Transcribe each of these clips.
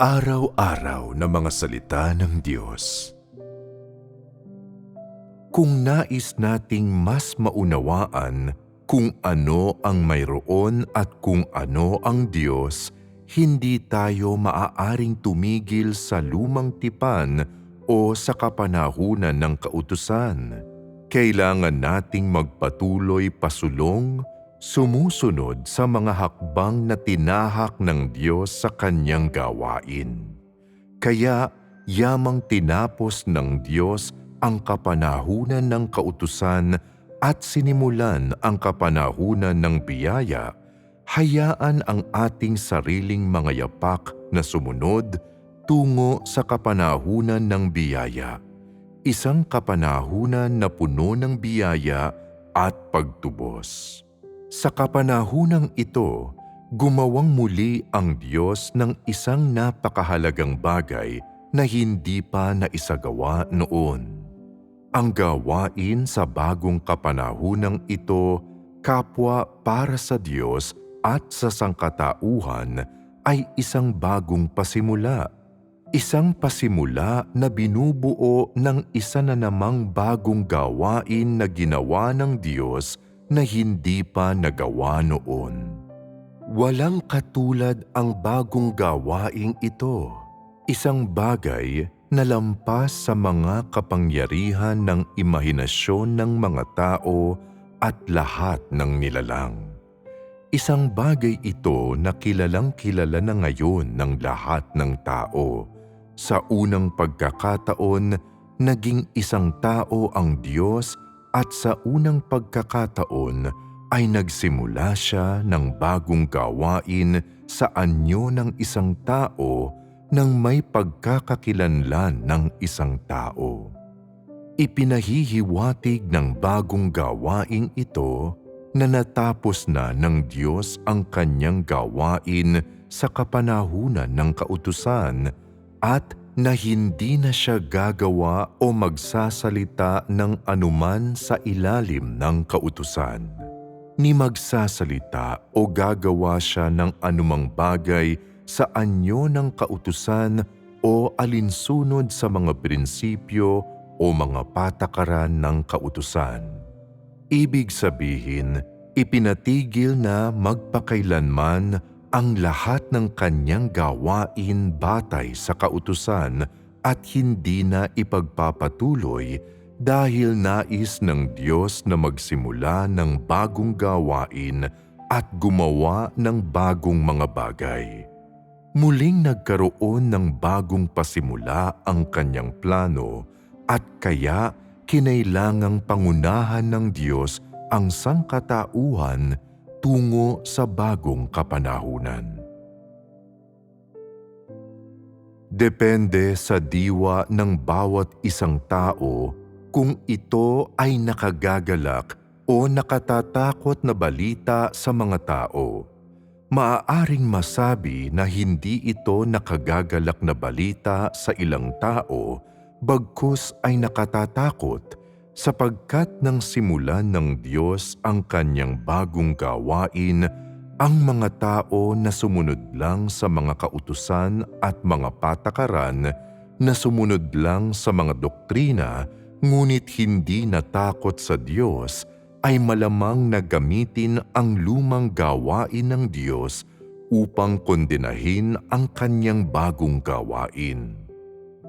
Pang-araw-araw na mga salita ng Diyos. Kung nais nating mas maunawaan kung ano ang mayroon at kung ano ang Diyos, hindi tayo maaaring tumigil sa lumang tipan o sa kapanahunan ng kautusan. Kailangan nating magpatuloy pasulong sumusunod sa mga hakbang na tinahak ng Diyos sa kanyang gawain. Kaya yamang tinapos ng Diyos ang kapanahunan ng kautusan at sinimulan ang kapanahunan ng biyaya, hayaan ang ating sariling mga yapak na sumunod tungo sa kapanahunan ng biyaya. Isang kapanahunan na puno ng biyaya at pagtubos. Sa kapanahunang ito, gumawang muli ang Diyos ng isang napakahalagang bagay na hindi pa naisagawa noon. Ang gawain sa bagong kapanahunang ito, kapwa para sa Diyos at sa sangkatauhan ay isang bagong pasimula. Isang pasimula na binubuo ng isa na namang bagong gawain na ginawa ng Diyos na hindi pa nagawa noon. Walang katulad ang bagong gawaing ito. Isang bagay na lampas sa mga kapangyarihan ng imahinasyon ng mga tao at lahat ng nilalang. Isang bagay ito na kilalang kilala na ngayon ng lahat ng tao. Sa unang pagkakataon, naging isang tao ang Diyos at sa unang pagkakataon ay nagsimula siya ng bagong gawain sa anyo ng isang tao nang may pagkakakilanlan ng isang tao. Ipinahihiwatig ng bagong gawain ito na natapos na ng Diyos ang kanyang gawain sa kapanahunan ng kautusan at na hindi na siya gagawa o magsasalita ng anuman sa ilalim ng kautusan. Ni magsasalita o gagawa siya ng anumang bagay sa anyo ng kautusan o alinsunod sa mga prinsipyo o mga patakaran ng kautusan. Ibig sabihin, ipinatigil na magpakailanman ang lahat ng kanyang gawain batay sa kautusan at hindi na ipagpapatuloy dahil nais ng Diyos na magsimula ng bagong gawain at gumawa ng bagong mga bagay. Muling nagkaroon ng bagong pasimula ang kanyang plano at kaya kinailangang pangunahan ng Diyos ang sangkatauhan tungo sa bagong kapanahunan. Depende sa diwa ng bawat isang tao kung ito ay nakagagalak o nakatatakot na balita sa mga tao. Maaaring masabi na hindi ito nakagagalak na balita sa ilang tao bagkus ay nakatatakot sapagkat nang simulan ng Diyos ang kanyang bagong gawain, ang mga tao na sumunod lang sa mga kautusan at mga patakaran na sumunod lang sa mga doktrina ngunit hindi natakot sa Diyos ay malamang na gamitin ang lumang gawain ng Diyos upang kondenahin ang kanyang bagong gawain.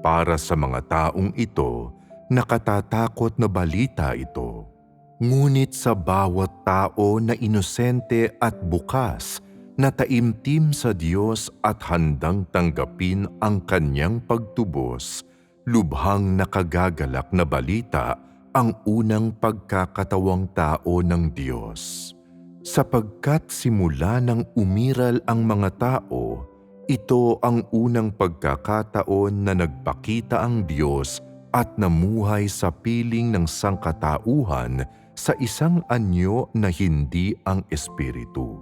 Para sa mga taong ito, nakatatakot na balita ito. Ngunit sa bawat tao na inosente at bukas na taimtim sa Diyos at handang tanggapin ang kanyang pagtubos, lubhang nakagagalak na balita ang unang pagkakatawang tao ng Diyos. Sapagkat simula nang umiral ang mga tao, ito ang unang pagkakataon na nagpakita ang Diyos at namuhay sa piling ng sangkatauhan sa isang anyo na hindi ang Espiritu.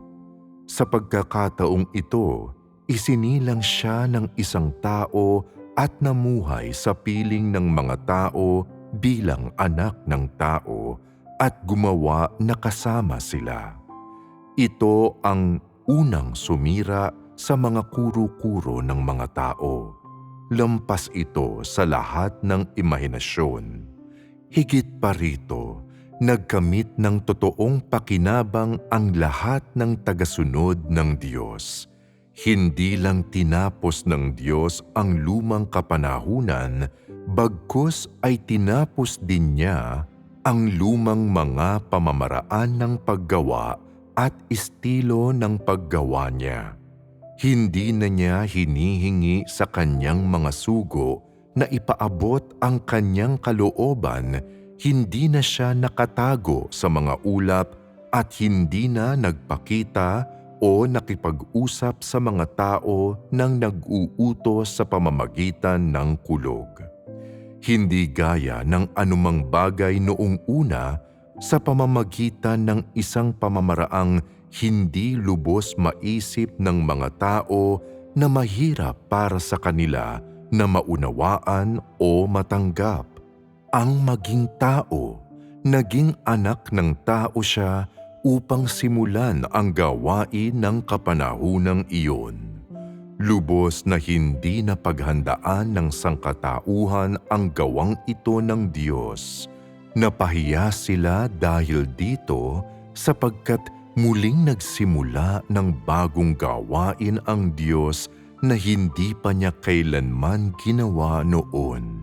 Sa pagkakataong ito, isinilang siya ng isang tao at namuhay sa piling ng mga tao bilang anak ng tao at gumawa na kasama sila. Ito ang unang sumira sa mga kuro-kuro ng mga tao. Lampas ito sa lahat ng imahinasyon. Higit pa rito, nagkamit ng totoong pakinabang ang lahat ng tagasunod ng Diyos. Hindi lang tinapos ng Diyos ang lumang kapanahunan, bagkus ay tinapos din niya ang lumang mga pamamaraan ng paggawa at estilo ng paggawa niya. Hindi na niya hinihingi sa kanyang mga sugo na ipaabot ang kanyang kalooban, hindi na siya nakatago sa mga ulap at hindi na nagpakita o nakipag-usap sa mga tao nang nag-uutos sa pamamagitan ng kulog. Hindi gaya ng anumang bagay noong una sa pamamagitan ng isang pamamaraang hindi lubos maisip ng mga tao na mahirap para sa kanila na maunawaan o matanggap. Ang maging tao, naging anak ng tao siya upang simulan ang gawain ng kapanahunang iyon. Lubos na hindi na paghandaan ng sangkatauhan ang gawang ito ng Diyos. Napahiya sila dahil dito sapagkat muling nagsimula ng bagong gawain ang Diyos na hindi pa niya kailanman ginawa noon.